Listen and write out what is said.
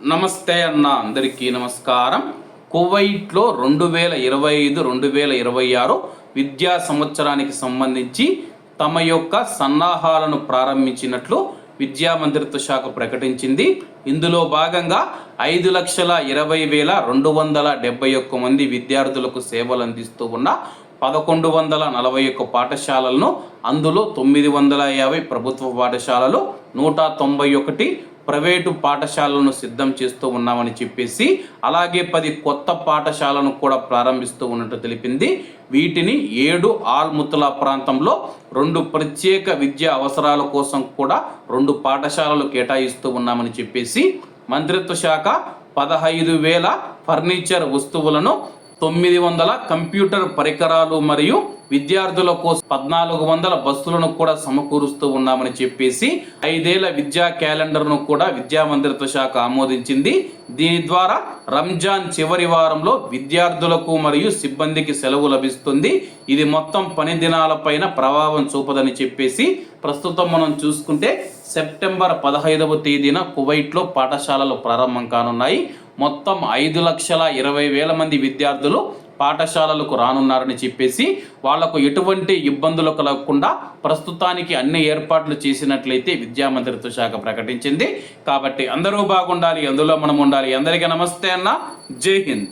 నమస్తే అన్న అందరికీ నమస్కారం. కువైట్లో రెండు వేల ఇరవై ఐదు రెండు వేల ఇరవై ఆరు విద్యా సంవత్సరానికి సంబంధించి తమ యొక్క సన్నాహాలను ప్రారంభించినట్లు విద్యా మంత్రిత్వ శాఖ ప్రకటించింది. ఇందులో భాగంగా ఐదు లక్షల ఇరవై వేల రెండు వందల డెబ్బై ఒక్క మంది విద్యార్థులకు సేవలు అందిస్తూ ఉన్న పదకొండు వందల నలభై ఒక్క పాఠశాలలను అందులో తొమ్మిది వందల యాభై ప్రభుత్వ పాఠశాలలు నూట తొంభై ఒకటి ప్రైవేటు పాఠశాలను సిద్ధం చేస్తూ ఉన్నామని చెప్పేసి అలాగే పది కొత్త పాఠశాలను కూడా ప్రారంభిస్తూ ఉన్నట్టు తెలిపింది. వీటిని ఏడు ఆల్ముతులా ప్రాంతంలో రెండు ప్రత్యేక విద్యా అవసరాల కోసం కూడా రెండు పాఠశాలలు కేటాయిస్తూ ఉన్నామని చెప్పేసి మంత్రిత్వ శాఖ పదహైదు వేల ఫర్నిచర్ వస్తువులను తొమ్మిది వందల కంప్యూటర్ పరికరాలు మరియు విద్యార్థుల కోసం పద్నాలుగు వందల బస్సులను కూడా సమకూరుస్తూ ఉన్నామని చెప్పేసి ఐదేళ్ళ విద్యా క్యాలెండర్ను కూడా విద్యా మంత్రిత్వ శాఖ ఆమోదించింది. దీని ద్వారా రంజాన్ చివరి వారంలో విద్యార్థులకు మరియు సిబ్బందికి సెలవు లభిస్తుంది. ఇది మొత్తం పని దినాలపైన ప్రభావం చూపదని చెప్పేసి ప్రస్తుతం మనం చూసుకుంటే సెప్టెంబర్ పదహైదవ తేదీన కువైట్లో పాఠశాలలు ప్రారంభం కానున్నాయి. మొత్తం ఐదు లక్షల ఇరవై వేల మంది విద్యార్థులు పాఠశాలలకు రానున్నారని చెప్పేసి వాళ్ళకు ఎటువంటి ఇబ్బందులు కలగకుండా ప్రస్తుతానికి అన్ని ఏర్పాట్లు చేసినట్లయితే విద్యా మంత్రిత్వ శాఖ ప్రకటించింది. కాబట్టి అందరూ బాగుండాలి అందులో మనం ఉండాలి. అందరికీ నమస్తే అన్న. జై హింద్.